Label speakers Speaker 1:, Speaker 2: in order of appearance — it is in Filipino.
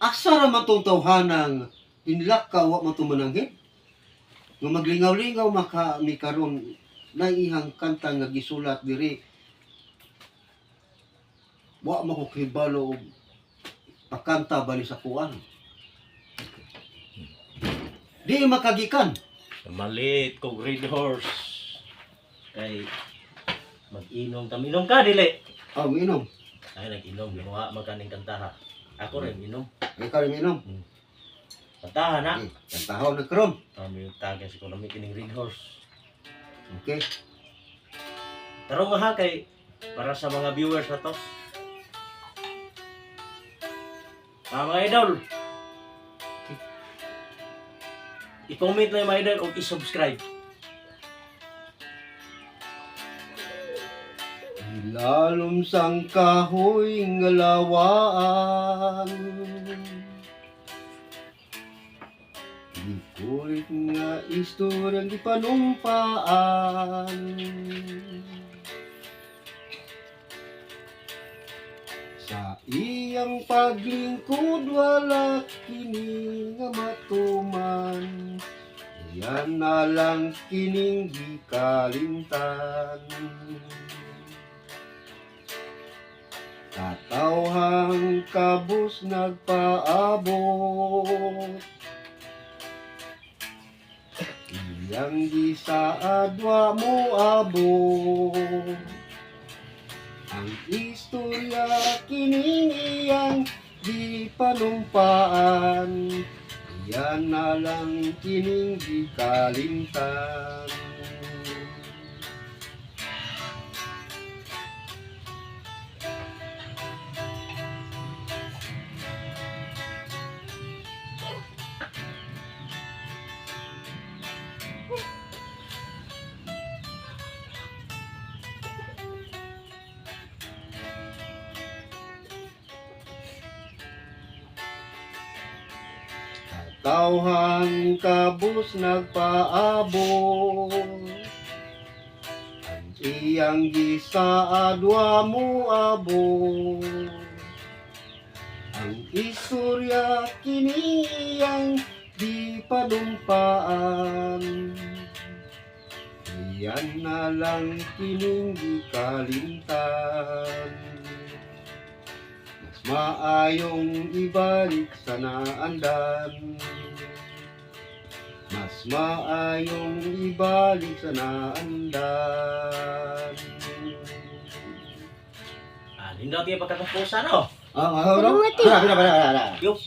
Speaker 1: asa ra man tong tawhanang inlakaw wa man tong mananghid nga maglingaw-lingaw maka mi karon na ihang kanta nga gisulat diri. Wa man ko kahibalo og pakanta bali sa kuan di makagikan.
Speaker 2: Maliit kog red horse. Kay mag-inom ta. Minom ka dili.
Speaker 1: aw minom.
Speaker 2: Ay nag-inom. Ginawa man kaning kantaha. Ako rin inom.
Speaker 1: ay ka rin minom
Speaker 2: Kantaha na.
Speaker 1: Eh, kantahaw na karon
Speaker 2: Kami yung tagas ko namin kining red horse.
Speaker 1: okay
Speaker 2: Pero nga kay para sa mga viewers na to. Ah, mga idol. I-comment na yung mga idol o i-subscribe.
Speaker 1: Ilalom sang kahoy ngalawaan Di kulit nga istoryang gipanumpaan Sa iyang paglingkod wala kini nga matuman. Yan na lang kining gikalimtan Katawhang kabus nagpaabot. Iyang gisaadwa mo abot. Ang istorya kining di panumpaan. Iyan na lang kining di kalimtan Tauhan kabus nagpaabot iyang gisaad wa mo abo. Ang istorya kini iyang di palumpaan iyan na lang kining gikalimtan maayong ibalik sa naandan. Mas maayong ibalik sa naandan.
Speaker 2: Ah, nindot yung pagkatapusan, no?
Speaker 1: Ah, ah, ah, ah, ah, ah, ah, ah, ah.
Speaker 2: Yung